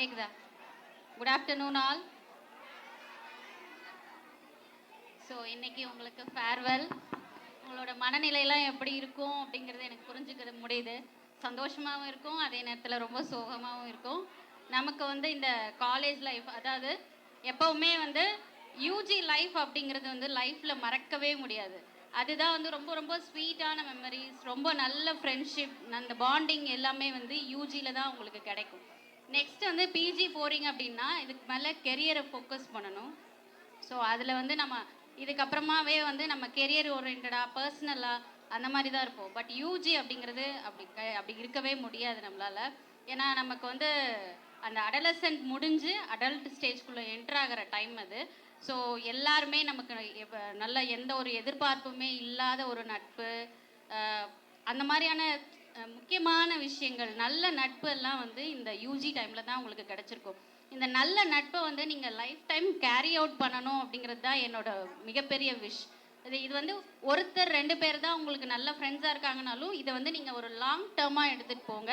கேக்குதா? Good afternoon all so இன்னைக்கு உங்களுக்கு ஃபேர்வெல் உங்களோட மனநிலையெல்லாம் எப்படி இருக்கும் அப்படிங்கிறது எனக்கு புரிஞ்சுக்கிறது முடியுது. சந்தோஷமாகவும் இருக்கும் அதே நேரத்தில் ரொம்ப சோகமாகவும் இருக்கும். நமக்கு வந்து இந்த காலேஜ் லைஃப் அதாவது எப்போவுமே வந்து யூஜி லைஃப் அப்படிங்கிறது வந்து லைஃப்பில் மறக்கவே முடியாது. அதுதான் வந்து ரொம்ப ரொம்ப ஸ்வீட்டான மெமரிஸ் ரொம்ப நல்ல ஃப்ரெண்ட்ஷிப் அந்த பாண்டிங் எல்லாமே வந்து யூஜியில் தான் உங்களுக்கு கிடைக்கும். நெக்ஸ்ட் வந்து பிஜி போகிறீங்க அப்படின்னா இதுக்கு மேலே கெரியரை ஃபோக்கஸ் பண்ணணும். ஸோ அதில் வந்து நம்ம இதுக்கப்புறமாவே வந்து நம்ம கெரியர் ஓரியன்டாக பர்சனலாக அந்த மாதிரி தான் இருப்போம். பட் யூஜி அப்படிங்கிறது அப்படி க- அப்படி இருக்கவே முடியாது நம்மளால். ஏன்னா நமக்கு வந்து அந்த அடலசன்ட் முடிஞ்சு அடல்ட் ஸ்டேஜ்குள்ளே என்டர் ஆகிற டைம் அது. ஸோ எல்லாருமே நமக்கு நல்ல எந்த ஒரு எதிர்பார்ப்புமே இல்லாத ஒரு நட்பு அந்த மாதிரியான முக்கியமான விஷயங்கள் நல்ல நட்பு எல்லாம் வந்து இந்த யூஜி டைமில் தான் உங்களுக்கு கிடச்சிருக்கும். இந்த நல்ல நட்பை வந்து நீங்கள் லைஃப் டைம் கேரி அவுட் பண்ணணும் அப்படிங்கிறது தான் என்னோட மிகப்பெரிய விஷ் இது இது வந்து ஒருத்தர் ரெண்டு பேர் தான் உங்களுக்கு நல்ல ஃப்ரெண்ட்ஸாக இருக்காங்கனாலும் இதை வந்து நீங்கள் ஒரு லாங் டேர்மாக எடுத்துகிட்டு போங்க.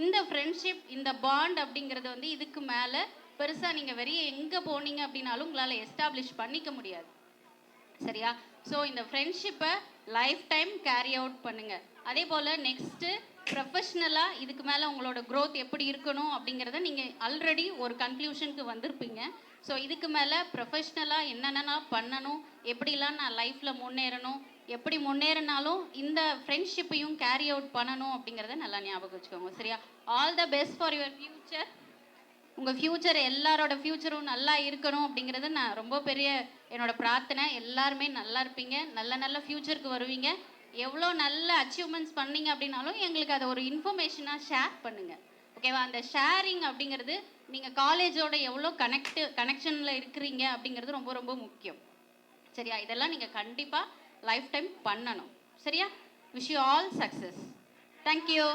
இந்த ஃப்ரெண்ட்ஷிப் இந்த பாண்ட் அப்படிங்கிறது வந்து இதுக்கு மேலே பெருசாக நீங்கள் வெளியே எங்கே போனீங்க அப்படின்னாலும் உங்களால் எஸ்டாப்ளிஷ் பண்ணிக்க முடியாது. சரியா? ஸோ இந்த ஃப்ரெண்ட்ஷிப்பை லைஃப் டைம் கேரி அவுட் பண்ணுங்க. அதே போல் நெக்ஸ்ட்டு ப்ரொஃபஷ்னலாக இதுக்கு மேலே உங்களோட க்ரோத் எப்படி இருக்கணும் அப்படிங்கிறத நீங்கள் ஆல்ரெடி ஒரு கன்க்ளூஷனுக்கு வந்திருப்பீங்க. ஸோ இதுக்கு மேலே ப்ரொஃபஷ்னலாக என்னென்னலாம் பண்ணணும் எப்படிலாம் நான் லைஃப்பில் முன்னேறணும் எப்படி முன்னேறினாலும் இந்த ஃப்ரெண்ட்ஷிப்பையும் கேரி அவுட் பண்ணணும் அப்படிங்கிறத நல்லா ஞாபகம் வச்சுக்கோங்க சரியா? All the best for your future உங்கள் ஃப்யூச்சர் எல்லாரோட ஃப்யூச்சரும் நல்லா இருக்கணும் அப்படிங்கிறது நான் ரொம்ப பெரிய என்னோட பிரார்த்தனை. எல்லாருமே நல்லா இருப்பீங்க. நல்ல நல்ல ஃப்யூச்சருக்கு வருவீங்க. எவ்வளோ நல்ல அச்சீவ்மெண்ட்ஸ் பண்ணீங்க அப்படின்னாலும் எங்களுக்கு அதை ஒரு இன்ஃபர்மேஷனாக ஷேர் பண்ணுங்கள் ஓகேவா அந்த ஷேரிங் அப்படிங்கிறது நீங்கள் காலேஜோட எவ்வளோ கனெக்ட் கனெக்ஷனில் இருக்கிறீங்க அப்படிங்கிறது ரொம்ப ரொம்ப முக்கியம். சரியா? இதெல்லாம் நீங்கள் கண்டிப்பாக லைஃப் டைம் பண்ணணும். சரியா? Wish you all success thank you